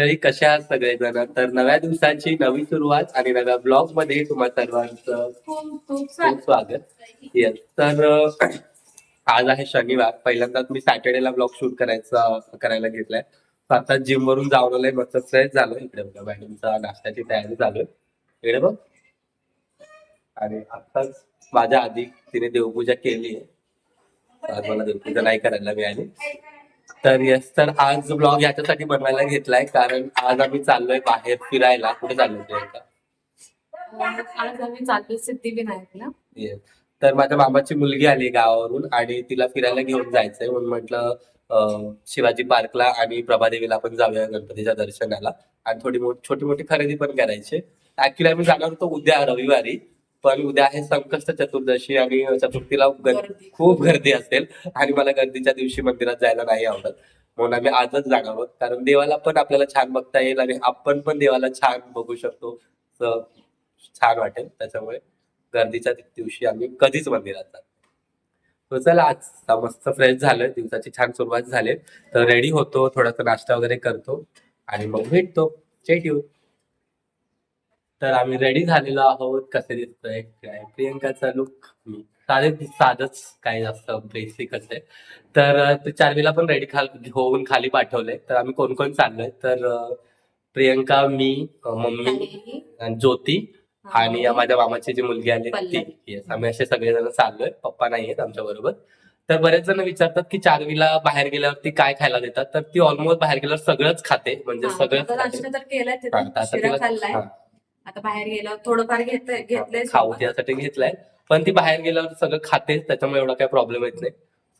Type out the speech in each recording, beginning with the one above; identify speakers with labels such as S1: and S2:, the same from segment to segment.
S1: मंडळी कशा आहात सगळेजण? तर नव्या दिवसाची नवी सुरुवात आणि नव्या ब्लॉगमध्ये तुम्हा सर्वांचं
S2: खूप
S1: स्वागत. येस तर आज आहे शनिवार. पहिल्यांदाच मी सॅटर्डेला ब्लॉग शूट करायचा करायला घेतलाय. आता जिम वरून जाऊन आलोय मस्त फ्रेश झालोय. इकडे बघा मॅडमचा नाश्त्याची तयारी चालू आहे. इकडे बघ. आणि आताच माझ्या आधी तिने देवपूजा केली आहे. आज मला देवपूजा नाही करायला मिळाली. तर येस तर आज ब्लॉग याच्यासाठी बनवायला घेतलाय कारण आज आम्ही चाललोय बाहेर फिरायला. कुठे चाललोय प्रियंका
S2: आज आम्ही चाललो सिद्धिविनायकला.
S1: Yes. तर माझ्या मामाची मुलगी आली गावावरून आणि तिला फिरायला घेऊन जायचंय म्हणून म्हटलं अं, शिवाजी पार्कला आणि प्रभादेवीला आपण जाऊया गणपतीच्या दर्शनाला. आणि थोडी मोठी छोटी मोठी खरेदी पण करायची. ऍक्च्युली आम्ही जाणार होतो उद्या रविवारी. पण उद्या आहे संकष्ट चतुर्दशी आणि चतुर्थीला. खूप गर्दी असेल. आणि मला गर्दीच्या दिवशी मंदिरात जायला नाही आवडत. म्हणून आम्ही आजच जाणार आहोत. कारण देवाला पण आपल्याला छान बघता येईल आणि आपण पण देवाला छान बघू शकतो. छान वाटेल. त्याच्यामुळे गर्दीच्या दिवशी आम्ही कधीच मंदिरात जातो तर चला आज मस्त फ्रेश झालोय. दिवसाची छान सुरुवात झाली. तर रेडी होतो. थोडासा नाश्ता वगैरे करतो. आणि मग भेटतो. चेट तर आम्ही रेडी झालेलो आहोत. कसे दिसतोय? काय? प्रियंकाचा लुक साधे साधच काय जास्त बेसिकच आहे तर ते चारवीला पण रेडी खाल होऊन खाली पाठवले तर आम्ही कोण कोण चाललोय? तर प्रियंका मी मम्मी ज्योती आणि या माझ्या मामाची जी मुलगी आली ती. येस आम्ही असे सगळेजण चाललोय. पप्पा नाही आहेत आमच्या बरोबर. तर बरेच जण विचारतात की चारवीला बाहेर गेल्यावरती काय खायला देतात? तर ती ऑलमोस्ट बाहेर गेल्यावर सगळंच खाते. म्हणजे सगळंच तिला-
S2: आता बाहेर गेलो थोडंफार घेत घेतलंय
S1: खाऊ
S2: सोबत.
S1: त्यासाठी घेतलाय पण ती बाहेर गेल्यावर सगळं खाते त्याच्यामुळे एवढा काही प्रॉब्लेम येत नाही.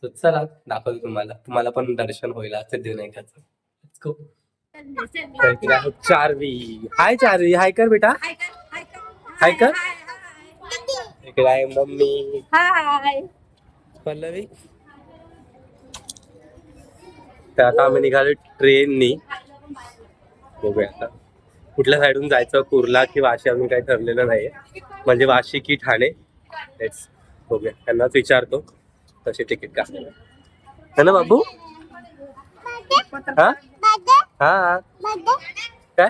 S1: So, चला दाखवतो तुम्हाला. तुम्हाला पण दर्शन होईल आज सिद्धिविनायकाचं Let's go. तर इकडे आहे चारवी. हाय चारवी. हाय कर बेटा. हाय कर इकडे आहे मम्मी.
S2: हाय
S1: पल्लवी. तर आता आम्ही निघालो ट्रेननी बघूया आता. कुठल्या साईडून जायचं कुर्ला की वाशी अजून काही ठरलेलं नाहीये. म्हणजे वाशी की ठाणे बघूया त्यांनाच विचारतो कशी तिकीट का? है ना बाबू? हा? हा. काय?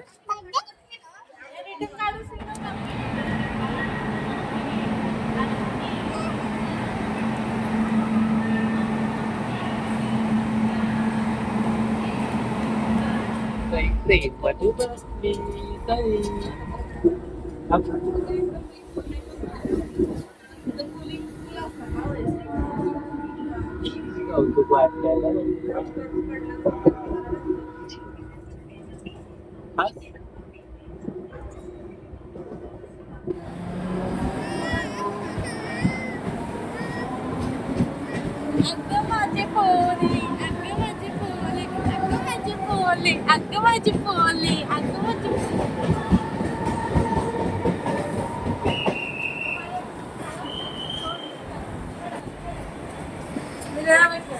S3: baik baik waduh bagi saya apa untuk warga Mas? Até mais. पोले अगं माझे पोले अगं माझे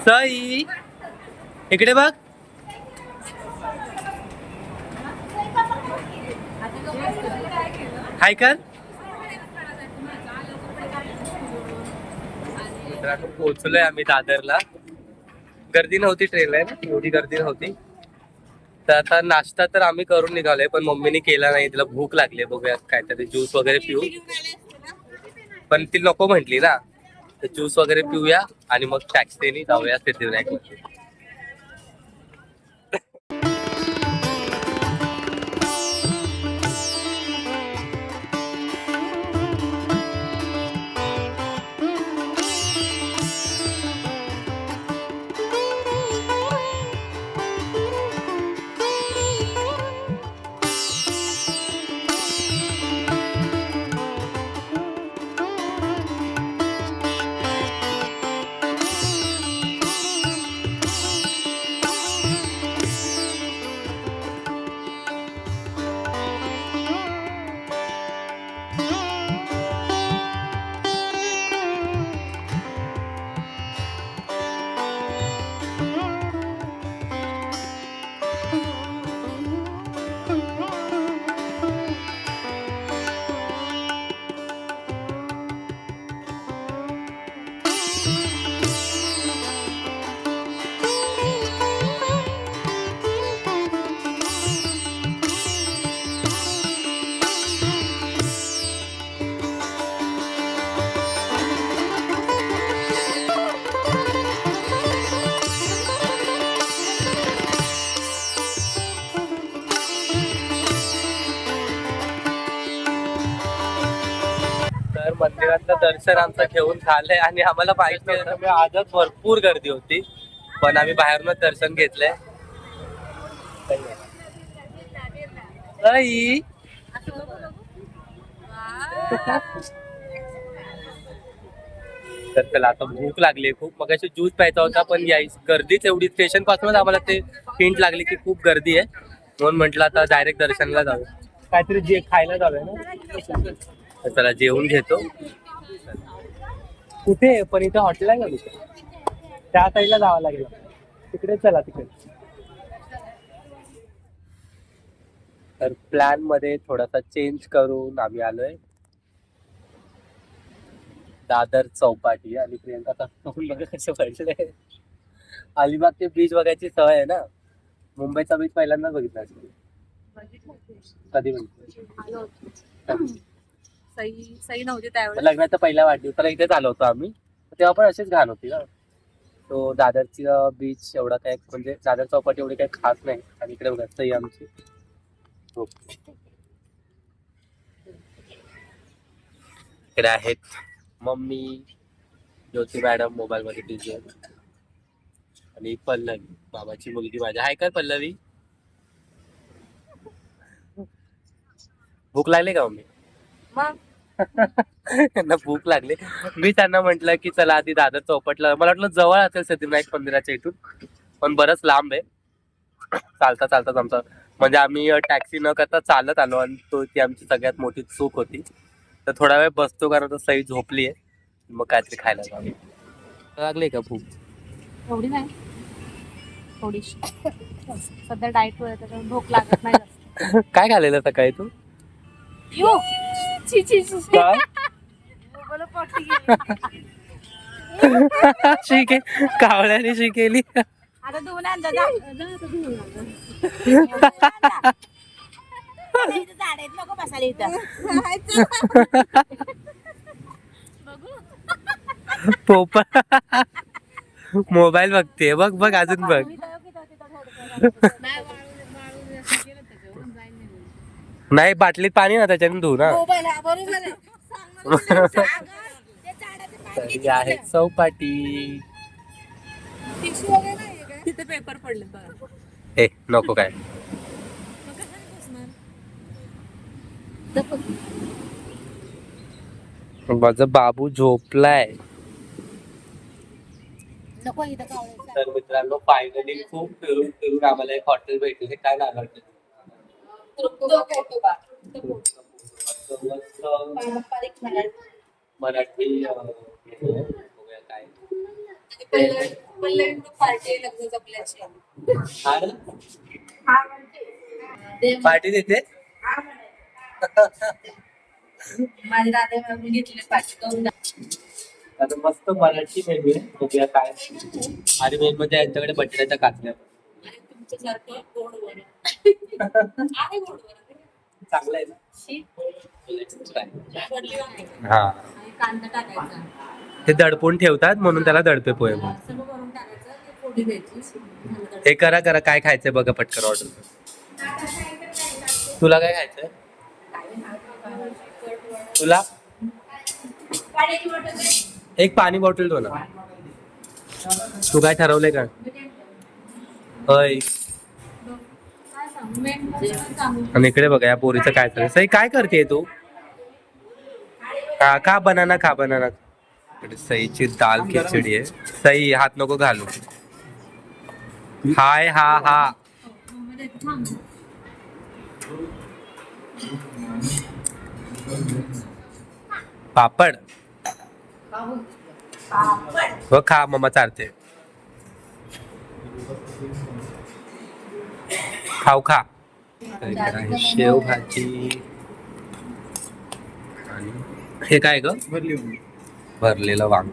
S1: सई इकडे बघ. हाय कर. मित्रांनो पोहोचलोय आम्ही दादरला. गर्दी नव्हती ट्रेनला आहे ना एवढी गर्दी नव्हती. तर आता नाश्ता तर आम्ही करून निघालोय पण मम्मीने केला नाही तिला भूक लागली बघूया काहीतरी ज्यूस वगैरे पिऊ. पण ती नको म्हटली ना. तर ज्यूस वगैरे पिऊया आणि मग टॅक्सीने जाऊया सिद्धिविनायक मंदिर. मंदिरातलं दर्शन आमचं घेऊन झालंय आणि आम्हाला माहीत आजच भरपूर गर्दी होती पण आम्ही बाहेरूनच दर्शन घेतलंय. तर चला आता भूक लागली खूप. मग ज्यूस प्यायचा होता पण याय गर्दीच एवढी स्टेशन पासूनच आम्हाला ते हिंट लागली की खूप गर्दी आहे. म्हणून म्हटलं आता डायरेक्ट दर्शनला जाऊ. काहीतरी जे खायला जाऊया ना. तर चला जेवून घेतो. कुठे आहे? पण इथे हॉटेल आहे का कुठे? त्या साईडला जावं लागेल. तिकडे चला तिकडे. तर प्लॅनमध्ये थोडासा चेंज करून आम्ही आलोय. दादर चौपाटी आणि प्रियंका बघा कसं पडलंय अलिबागचे बीच बघायची सवय आहे ना? मुंबईचा बीच पहिल्यांदा बघितला. कधी बघितलं?
S2: सही सही नव्हती त्यावेळेस.
S1: लग्नाचा पहिला वाढदिवसाला इथेच आलो होतो आम्ही. तेव्हा पण अशीच घाण होती ना. तो दादरची बीच एवढा काय म्हणजे दादर चौपाटी एवढी काही खास नाही. आणि इकडे बघा सही आमची. हो. इकडे आहेत मम्मी ज्योती मॅडम मोबाईल मध्ये बिझी आणि पल्लवी बाबाची मुलगी माझ्या आहे का पल्लवी? भूक लागली का मम्मी?
S2: मग?
S1: त्यांना भूक लागली. मी त्यांना म्हंटल की चला आधी दादर चौपटला मला वाटलं जवळ असेल सिद्धिविनायक मंदिराच्या इथून. पण बरंच लांब आहे. चालता चालताच आमचा म्हणजे आम्ही टॅक्सी न करता चालत आलो आणि तो ती आमची सगळ्यात मोठी चूक होती. तर थोडा वेळ बसतो कारण सई झोपली आहे. मग काहीतरी खायला जाऊ. लागले का भूक?
S2: एवढी नाही. थोडीशी. सध्या डाएट वर त्याच्यामुळे भूक लागत नाही जास्त.
S1: काय खाल्लेलं सकाळी तू?
S2: यो छी छी छी छी.
S1: काय?
S2: गेली.
S1: शिके कावळ्याने शिकेली.
S3: आता धुवून आण झाड आहेत नको बसायला इथं.
S1: पोपा. मोबाईल बघते. बघ बघ अजून बघ. नाही बाटलीत पाणी ना त्याच्याने धुऊ ना
S3: मोबाईल हा बरोबर आहे
S1: तर ही? चौपाटी?
S2: तिथे पेपर पडले बघा
S1: ए नको काय? माझा बाबू झोपलाय
S3: नको इथं कावळ्याचं.
S1: तर मित्रांनो फायनली खूप फिरून फिरून आम्हाला एक हॉटेल भेटले काय नाव
S3: पारंपरिक मराठी.
S1: मराठी अं, घेतलंय. बघूया काय.
S2: पार्टी लग्न जपल्याची
S1: हा ना? पार्टी देते?
S2: माझ्या दादा घेतलेली पार्टी दोन
S1: आता मस्त मराठी मेनू आहे. बघूया काय. आणि मेन म्हणजे यांच्याकडे बटाट्याच्या काचल्या
S2: तुमच्यासारखं गोड वरण
S1: चांगलं आहे ना. हा.
S2: आणि कांदा टाकायचा
S1: ते दडपून ठेवतात म्हणून त्याला दडपे पोहे
S2: टाकायचं ते फोडी द्यायची झालं तर.
S1: हे करा करा. काय खायचंय बघा पटकन ऑर्डर तुला काय खायचंय? तुला? एक पाणी बॉटल दो ना. तू काय ठरवलंय का? होय आणि इकडे बघा या पोरीचं काय चाललंय. सई काय करते तू? का का बनाना खा बनाना? इकडे सईची दाल खिचडी आहे. सई हात नको घालू. हाय हा हा. पापड. व खा मम्मा चालते खाऊ खा. इकडे आहे शेव भाजी. आणि हे काय ग? भरलेलं वांग.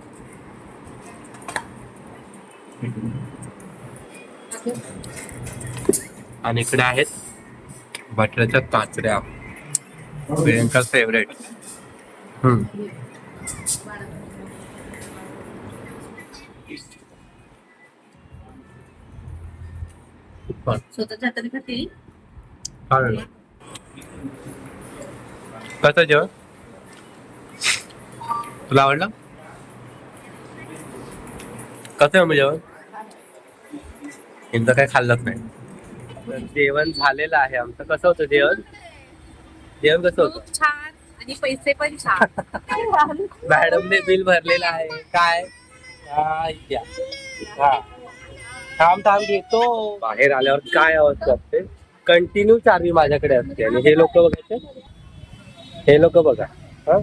S1: आणि इकडे आहेत बटाट्याच्या काचऱ्या प्रियंका फेवरेट हम्म.
S2: स्वतःच्या हाताने खाते
S1: चालेल कसं जेवण? तुला आवडलं? कसं आहे मग जेवण? एकदा काय खाल्लंच नाही. जेवण झालेलं आहे आमचं. कसं होतं जेवण? जेवण कसं होतं?
S3: खूप छान. आणि पैसे पण छान.
S1: मॅडमने बिल भरलेलं आहे. काय? हा. हा. थांब थांब घेतो. बाहेर आल्यावर काय अवस्था असते? कंटिन्यू चावी माझ्याकडे असते. आणि हे लोक बघायचे? हे लोक बघा. हा?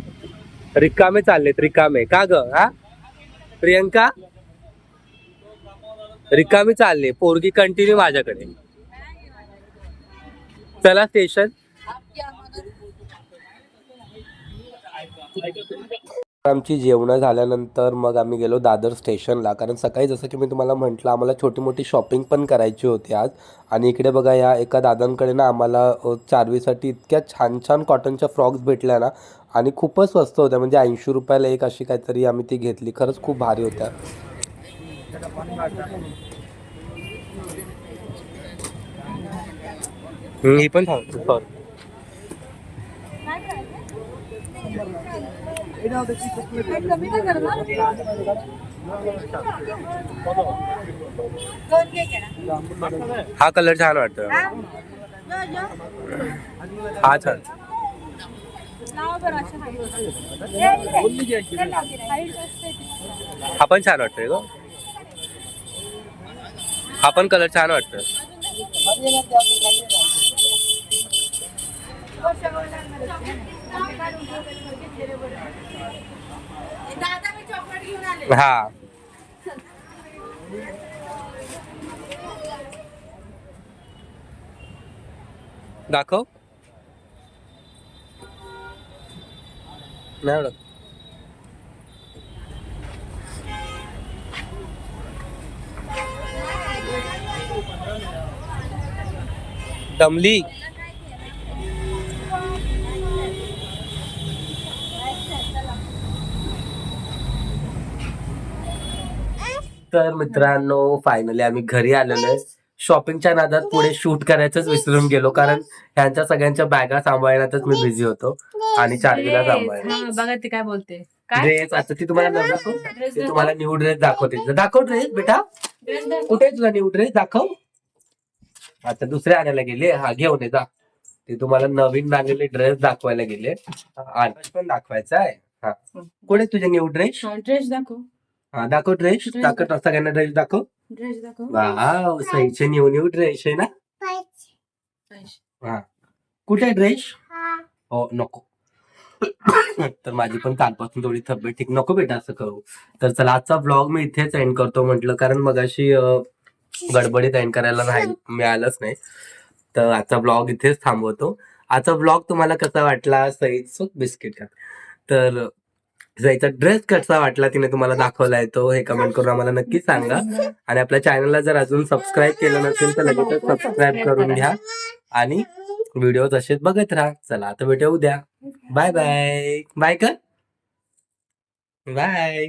S1: रिकामे चाललेत रिकामे. का ग? हा? प्रियंका? रिकामी चालले. पोरगी कंटिन्यू माझ्याकडे. चला स्टेशन आमची जेवणं झाल्यानंतर मग आम्ही गेलो दादर स्टेशनला. कारण सकाळी जसं की मी तुम्हाला म्हटलं आम्हाला छोटी मोठी शॉपिंग पण करायची होती आज. आणि इकडे बघा या एका दादांकडे ना आम्हाला चारवीसाठी इतक्या छान छान कॉटनच्या फ्रॉक्स भेटल्या ना. आणि खूपच स्वस्त होत्या. म्हणजे ऐंशी रुपयाला एक अशी काहीतरी आम्ही ती घेतली. खरंच खूप भारी होत्या. ही पण छान
S3: कमी नाही करणार दोन घे केला.
S1: हा कलर छान वाटतो
S3: हा? यो, यो.
S1: हा छान
S3: लावा बरं अशा height. हे इथे. ते लाव तिला. Height जास्त आहे तिची.
S1: हा पण छान वाटतोय ग हा पण कलर छान वाटतोय
S3: दादा मी चॉकलेट घेऊन आले
S1: तर मित्रांनो फायनली आम्ही घरी आलेलो आहे. शॉपिंगच्या नादात पुढे शूट करायचंच विसरून गेलो कारण ह्यांच्या सगळ्यांच्या बॅगा सांभाळण्यातच मी बिझी होतो आणि चार्वीला सांभाळण्यात.
S2: हा, बघा ती काय बोलते. काय?
S1: ड्रेस आता ती तुम्हाला न दाखव. ती तुम्हाला न्यू ड्रेस दाखवते. दाखव. ड्रेस बेटा. कुठे आहे तुझा न्यू ड्रेस दाखव. आता दुसऱ्या आणायला गेले. हा घेऊन ये जा. ते तुम्हाला नवीन आलेले ड्रेस दाखवायला गेले. आकाश पण दाखवायचा आहे. हा. कुठे आहे तुझे न्यू ड्रेस
S2: ड्रेस दाखव.
S1: हा दाखव ड्रेस
S2: Dress
S1: दाखव सगळ्यांना ड्रेस दाखव.
S2: ड्रेस दाखव.
S1: वाव सईचे न्यू न्यू ड्रेस आहे ना? हा. कुठे ड्रेस हो. नको. तर माझी पण कालपासून थोडी तब्येत ठीक. नको बेटा असं करू. तर चला आजचा ब्लॉग मी इथेच एंड करतो म्हटलं कारण मगाशी अं, गडबडीत एंड करायला नाही मिळालंच नाही. तर आजचा ब्लॉग इथेच थांबवतो. आजचा ब्लॉग तुम्हाला कसा वाटला सईच बिस्किट का? तर जायचा ड्रेस कसा वाटला तिने तुम्हाला दाखवलाय तो हे कमेंट करून आम्हाला नक्की सांगा. आणि आपल्या चॅनलला जर अजून सबस्क्राईब केलं नसेल तर लगेच सबस्क्राईब करून घ्या. आणि व्हिडिओ तसेच बघत राहा. चला आता भेटू उद्या. बाय बाय बाय कर बाय